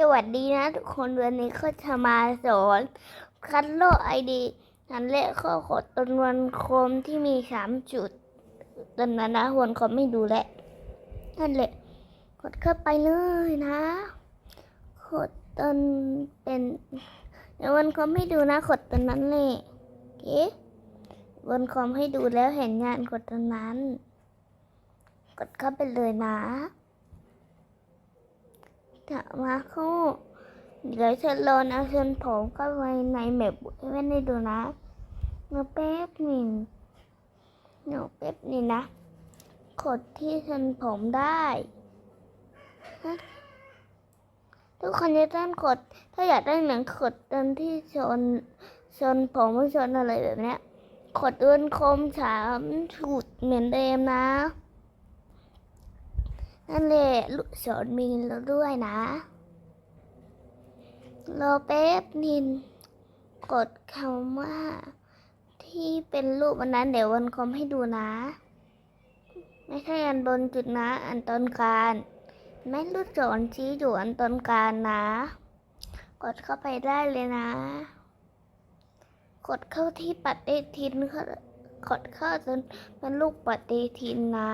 สวัสดีนะทุกคนวันนี้ก็จะมาสอนคัดโลกไอดีนันและข้อขดตนวนโคมที่มีสามจุดตอนนั้นนะวนคอมไม่ดูแลนั่นแหละกดเข้าไปเลยนะกดตนเป็นเดี๋ยววนคมให้ดูนะกดตอนนั้นเลยเอ๊ะวนคอมให้ดูแล้วเห็นงานกดตอนนั้น กดเข้าไปเลยนะ ถ้ามาคู่เดี๋ยวจะรอนะเชิญผมก็ไว้ในแมปให้แม่ได้ดูนะเงาแป๊บหนึ่งเงาแป๊บนี่นะกดที่เชิญผมได้ทุกคนจะต้องกด ถ้าอยากได้หนังกดตอนที่ชนชนผมหรือชนอะไรแบบเนี้ยกดเดินคมสามฉุดเหมือนเดิมนะ นั่นแหละลูกสอนมีแล้วด้วยนะรอแป๊บนิน กดคำว่า ที่เป็นรูปอันนั้นเดี๋ยววันคอมให้ดูนะ ไม่ใช่อันบนจุดนะ อันตอนการไม่ลูกศรชี้อยู่อันตอนการนะ กดเข้าไปได้เลยนะ กดเข้าที่ปฏิทินกดเข้าจนเป็นลูกปฏิทินนะ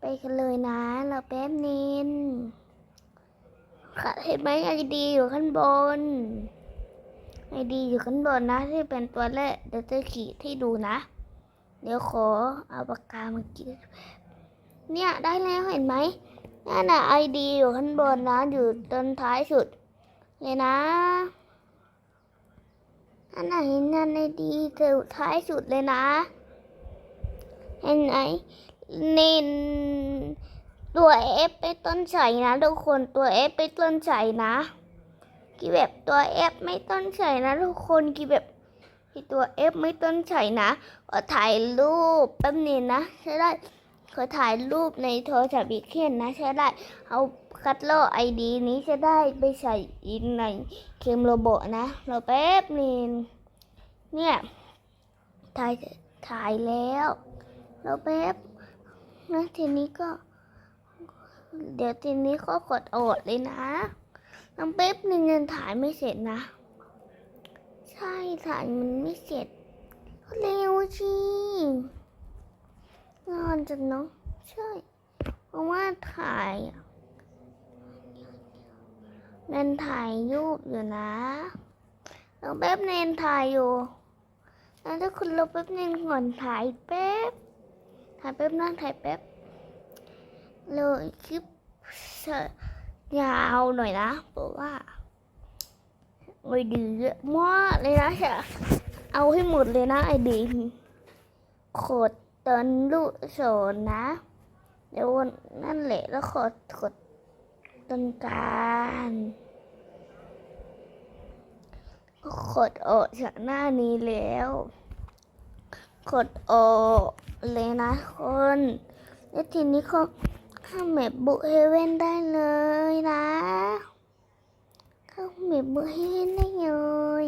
ไปกันเลยนะเราแป๊บนินค่ะเห็นไหมไอดีอยู่ข้างบนไอดีอยู่ข้างบนนะที่เป็นตัวเลขเดี๋ยวจะขีดให้ดูนะ เดี๋ยวขอเอาปากกามาขีดเนี่ยได้แล้วเห็นไหมนั่นน่ะไอดีอยู่ข้างบนนะอยู่ตอนท้ายสุด เลยนะนั่นน่ะเห็นนั่นไอดีอยู่ท้ายสุดเลยนะ เห็นไหม เน้นตัวเอฟไปต้นใส่นะทุกคนตัวเอฟไปต้นใส่นะกี่แบบตัวเอฟไม่ต้นใส่นะทุกคนกี่แบบที่ตัวเอฟไม่ต้นใส่นะขอถ่ายรูปแป๊บนึงนะใช่ได้ขอถ่ายรูปในโทรศัพท์อีกเคนนะใช่ได้เอาคัตโลไอดีนี้จะได้ไปใส่อินในเกมโรบอนะ เราแป๊บนึงเนี่ยถ่ายถ่ายแล้ว เราแป๊บ นะทีนี้ก็ เดี๋ยวทีนี้ก็กดอดเลยนะน้ำแป๊บหนึ่งยังถ่ายไม่เสร็จนะ ใช่ถ่ายมันไม่เสร็จ เร็วจีงอนจังเนาะใช่เพราะว่าถ่ายเนนถ่ายรูปอยู่นะน้องแป๊บเนนถ่ายอยู่แล้วถ้าคุณลบแป๊บนึงก่อนถ่ายแป๊บ ถ่ายแป๊บนั่งถ่ายแป๊บเลยคลิปยาวหน่อยนะเพราะว่าไอดีเยอะมากเลยนะจะเอาให้หมดเลยนะไอดีขดตอนลูกโสนนะเดี๋ยววันนั่นแหละแล้วขดขดตอนการก็ขดออกจากหน้านี้แล้ว กดออก เลยนะคน แล้วทีนี้ก็เข้าเมบบุเฮเว่นได้เลยนะเข้าเมบบุเฮเว่นได้เลย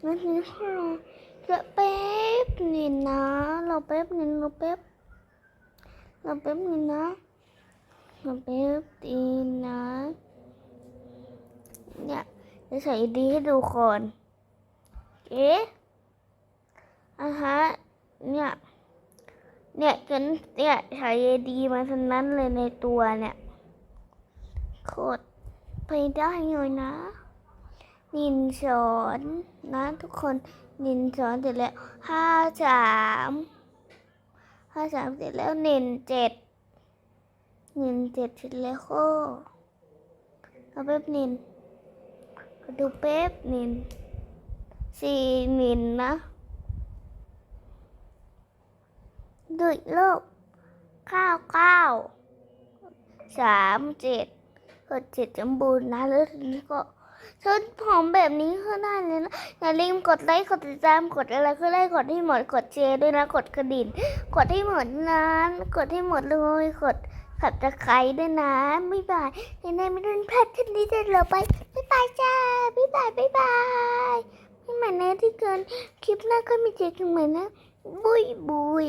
แล้วทีนี้ก็รอจะแป๊บนึงนะเรอแป๊บนึงรอแป๊บเรอแป๊บนึงนะเรอแป๊บนึงนะเนี่ยจะใส่ดีให้ดูก่อนเอ๊ะอะฮะ เนี่ยเนี่ยจนเนี่ยใช้ดีมาทั้งนั้นเลยในตัวเนี่ยโคตรไปได้เลยนะ นินสอนนะทุกคนนินสอนเสร็จแล้วห้าสามห้าสามเสร็จแล้วนินเจ็ดนินเจ็ดเสร็จแล้วโคเอาแป๊บนินก็ดูแป๊บนินสี่นินนะ ดุยโลกเก้าเก้าสามเจ็ดเกิดเจ็ดจำบูรณ์นะแล้วทีนี้ก็ชนผมแบบนี้ก็ได้เลยนะอย่าลืมกดไลค์กดติดตามกดอะไรก็ได้กดให้หมดกดแชร์ด้วยนะกดกระดิ่งกดให้หมดนะกดให้หมดเลยกดขับตะไคร้ด้วยนะบ๊ายบายยังไงไม่โดนพลาดคลิปนี้จะเราไปบ๊ายบายจ้าบ๊ายบายบ๊ายบายไม่เหมือนนะที่เกินคลิปหน้าก็มีเจอกันใหม่นะบุยบุย